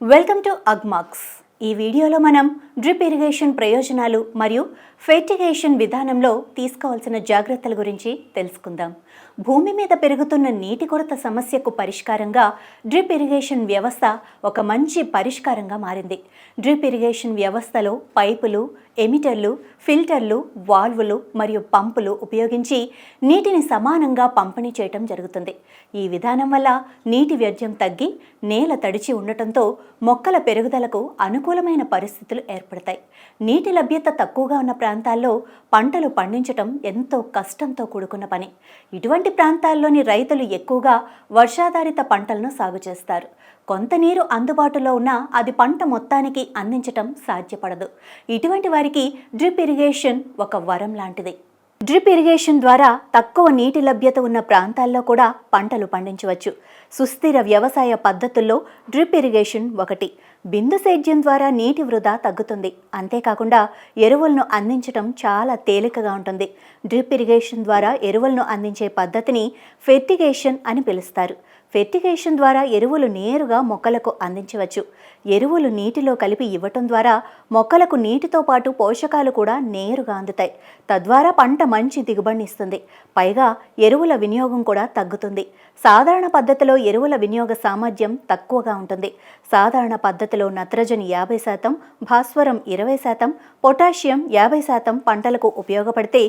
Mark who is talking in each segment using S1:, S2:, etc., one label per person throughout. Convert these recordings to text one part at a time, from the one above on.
S1: Welcome to Agmarks. ఈ వీడియోలో మనం డ్రిప్ ఇరిగేషన్ ప్రయోజనాలు మరియు ఫెర్టిగేషన్ విధానంలో తీసుకోవాల్సిన జాగ్రత్తల గురించి తెలుసుకుందాం. భూమి మీద పెరుగుతున్న నీటి కొరత సమస్యకు పరిష్కారంగా డ్రిప్ ఇరిగేషన్ వ్యవస్థ ఒక మంచి పరిష్కారంగా మారింది. డ్రిప్ ఇరిగేషన్ వ్యవస్థలో పైపులు ఎమిటర్లు ఫిల్టర్లు వాల్వులు మరియు పంపులు ఉపయోగించి నీటిని సమానంగా పంపిణీ చేయటం జరుగుతుంది. ఈ విధానం వల్ల నీటి వ్యర్థం తగ్గి నేల తడిచి ఉండటంతో మొక్కల పెరుగుదలకు అనుకూల అనుకూలమైన పరిస్థితులు ఏర్పడతాయి. నీటి లభ్యత తక్కువగా ఉన్న ప్రాంతాల్లో పంటలు పండించటం ఎంతో కష్టంతో కూడుకున్న పని. ఇటువంటి ప్రాంతాల్లోని రైతులు ఎక్కువగా వర్షాధారిత పంటలను సాగు చేస్తారు. కొంత నీరు అందుబాటులో ఉన్నా అది పంట మొత్తానికి అందించటం సాధ్యపడదు. ఇటువంటి వారికి డ్రిప్ ఇరిగేషన్ ఒక వరం లాంటిది. డ్రిప్ ఇరిగేషన్ ద్వారా తక్కువ నీటి లభ్యత ఉన్న ప్రాంతాల్లో కూడా పంటలు పండించవచ్చు. సుస్థిర వ్యవసాయ పద్ధతుల్లో డ్రిప్ ఇరిగేషన్ ఒకటి. బిందు సేద్యం ద్వారా నీటి వృధా తగ్గుతుంది. అంతేకాకుండా ఎరువులను అందించడం చాలా తేలికగా ఉంటుంది. డ్రిప్ ఇరిగేషన్ ద్వారా ఎరువులను అందించే పద్ధతిని ఫెర్టిగేషన్ అని పిలుస్తారు. ఫెర్టిగేషన్ ద్వారా ఎరువులు నేరుగా మొక్కలకు అందించవచ్చు. ఎరువులు నీటిలో కలిపి ఇవ్వటం ద్వారా మొక్కలకు నీటితో పాటు పోషకాలు కూడా నేరుగా అందుతాయి. తద్వారా పంట మంచి దిగుబడిని ఇస్తుంది. పైగా ఎరువుల వినియోగం కూడా తగ్గుతుంది. సాధారణ పద్ధతిలో ఎరువుల వినియోగ సామర్థ్యం తక్కువగా ఉంటుంది. సాధారణ పద్ధతి పద్ధతిలో నత్రజని యాభై శాతం భాస్వరం ఇరవై శాతం పొటాషియం యాభై శాతం పంటలకు ఉపయోగపడితే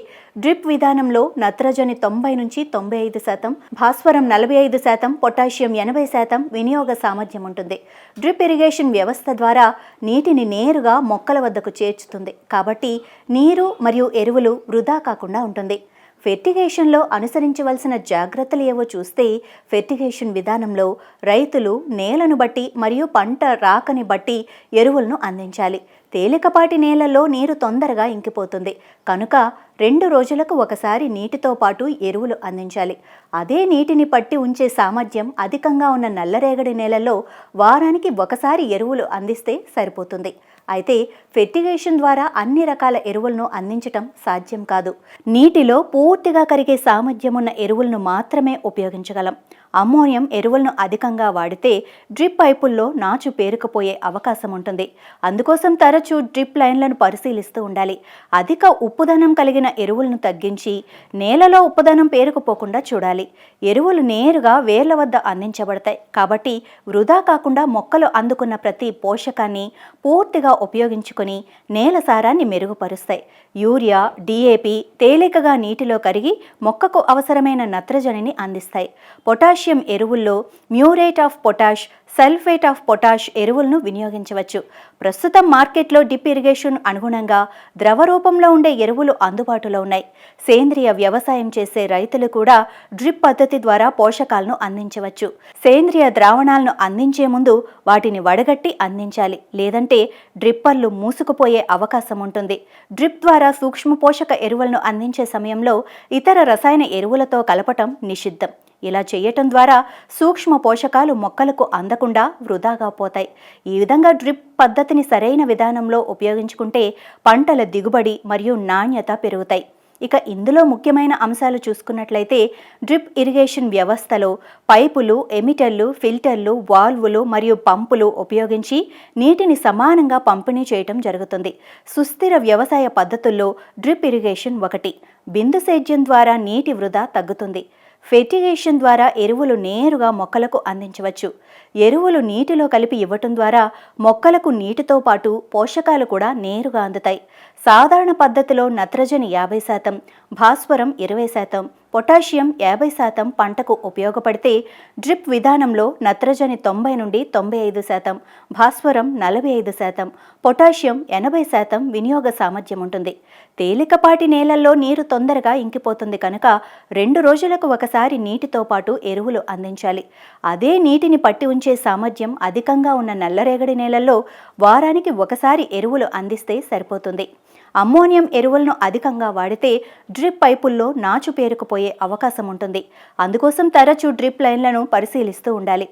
S1: డ్రిప్ విధానంలో నత్రజని తొంభై నుంచి తొంభై ఐదు శాతం భాస్వరం నలభై ఐదు శాతం పొటాషియం ఎనభై శాతం వినియోగ సామర్థ్యం ఉంటుంది. డ్రిప్ ఇరిగేషన్ వ్యవస్థ ద్వారా నీటిని నేరుగా మొక్కల వద్దకు చేర్చుతుంది. కాబట్టి నీరు మరియు ఎరువులు వృధా కాకుండా ఉంటుంది. ఫెర్టిగేషన్లో అనుసరించవలసిన జాగ్రత్తలు ఏవో చూస్తే ఫెర్టిగేషన్ విధానంలో రైతులు నేలను బట్టి మరియు పంట రాకని బట్టి ఎరువులను అందించాలి. తేలికపాటి నేలలో నీరు తొందరగా ఇంకిపోతుంది. కనుక రెండు రోజులకు ఒకసారి నీటితో పాటు ఎరువులు అందించాలి. అదే నీటిని పట్టి ఉంచే సామర్థ్యం అధికంగా ఉన్న నల్లరేగడి నేలలో వారానికి ఒకసారి ఎరువులు అందిస్తే సరిపోతుంది. అయితే ఫెర్టిగేషన్ ద్వారా అన్ని రకాల ఎరువులను అందించటం సాధ్యం కాదు. నీటిలో పూర్తిగా కరిగే సామర్థ్యం ఉన్న ఎరువులను మాత్రమే ఉపయోగించగలం. అమ్మోనియం ఎరువులను అధికంగా వాడితే డ్రిప్ పైపుల్లో నాచు పేరుకుపోయే అవకాశం ఉంటుంది. అందుకోసం తరచూ డ్రిప్ లైన్లను పరిశీలిస్తూ ఉండాలి. అధిక ఉప్పుదనం కలిగిన ఎరువులను తగ్గించి నేలలో ఉప్పుదనం పేరుకుపోకుండా చూడాలి. ఎరువులు నేరుగా వేర్ల వద్ద అందించబడతాయి. కాబట్టి వృధా కాకుండా మొక్కలు అందుకున్న ప్రతి పోషకాన్ని పూర్తిగా ఉపయోగించుకొని నేల సారాన్ని మెరుగుపరుస్తాయి. యూరియా డిఏపి తేలికగా నీటిలో కరిగి మొక్కకు అవసరమైన నత్రజనిని అందిస్తాయి. పొటాషియం పొటాషియం ఎరువుల్లో muriate of potash sulphate of potash ఎరువులను వినియోగించవచ్చు. ప్రస్తుతం మార్కెట్లో డిప్ ఇరిగేషన్ అనుగుణంగా ద్రవ రూపంలో ఉండే ఎరువులు అందుబాటులో ఉన్నాయి. సేంద్రియ వ్యవసాయం చేసే రైతులు కూడా డ్రిప్ పద్ధతి ద్వారా పోషకాలను అందించవచ్చు. సేంద్రియ ద్రావణాలను అందించే ముందు వాటిని వడగట్టి అందించాలి. లేదంటే డ్రిప్పర్లు మూసుకుపోయే అవకాశం ఉంటుంది. డ్రిప్ ద్వారా సూక్ష్మ పోషక ఎరువులను అందించే సమయంలో ఇతర రసాయన ఎరువులతో కలపటం నిషిద్ధం. ఇలా చేయటం ద్వారా సూక్ష్మ పోషకాలు మొక్కలకు అందకుండా వృధాగా పోతాయి. ఈ విధంగా డ్రిప్ పద్ధతిని సరైన విధానంలో ఉపయోగించుకుంటే పంటల దిగుబడి మరియు నాణ్యత పెరుగుతాయి. ఇక ఇందులో ముఖ్యమైన అంశాలు చూసుకున్నట్లయితే డ్రిప్ ఇరిగేషన్ వ్యవస్థలో పైపులు ఎమిటర్లు ఫిల్టర్లు వాల్వులు మరియు పంపులు ఉపయోగించి నీటిని సమానంగా పంపిణీ చేయటం జరుగుతుంది. సుస్థిర వ్యవసాయ పద్ధతుల్లో డ్రిప్ ఇరిగేషన్ ఒకటి. బిందు సేద్యం ద్వారా నీటి వృధా తగ్గుతుంది. ఫెర్టిగేషన్ ద్వారా ఎరువులు నేరుగా మొక్కలకు అందించవచ్చు. ఎరువులు నీటిలో కలిపి ఇవ్వటం ద్వారా మొక్కలకు నీటితో పాటు పోషకాలు కూడా నేరుగా అందుతాయి. సాధారణ పద్ధతిలో నత్రజని యాభై శాతం భాస్వరం ఇరవై శాతం పొటాషియం యాభై శాతం పంటకు ఉపయోగపడితే డ్రిప్ విధానంలో నత్రజని తొంభై నుండి తొంభై ఐదు శాతం భాస్వరం నలభై ఐదు శాతం పొటాషియం ఎనభై శాతం వినియోగ సామర్థ్యం ఉంటుంది. తేలికపాటి నేలల్లో నీరు తొందరగా ఇంకిపోతుంది కనుక రెండు రోజులకు ఒకసారి నీటితో పాటు ఎరువులు అందించాలి. అదే నీటిని పట్టి ఉంచే సామర్థ్యం అధికంగా ఉన్న నల్లరేగడి నేలల్లో వారానికి ఒకసారి ఎరువులు అందిస్తే సరిపోతుంది. అమ్మోనియం ఎరువులను అధికంగా వాడితే డ్రిప్ పైపుల్లో నాచు పేరుకుపోయే అవకాశం ఉంటుంది. అందుకోసం తరచూ డ్రిప్ లైన్లను పరిశీలిస్తూ ఉండాలి.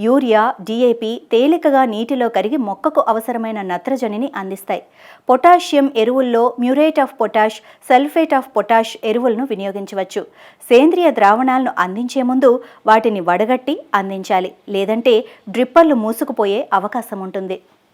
S1: యూరియా డిఏపి తేలికగా నీటిలో కరిగి మొక్కకు అవసరమైన నత్రజనిని అందిస్తాయి. పొటాషియం ఎరువుల్లో muriate of potash sulphate of potash ఎరువులను వినియోగించవచ్చు. సేంద్రియ ద్రావణాలను అందించే ముందు వాటిని వడగట్టి అందించాలి. లేదంటే డ్రిప్పర్లు మూసుకుపోయే అవకాశం ఉంటుంది.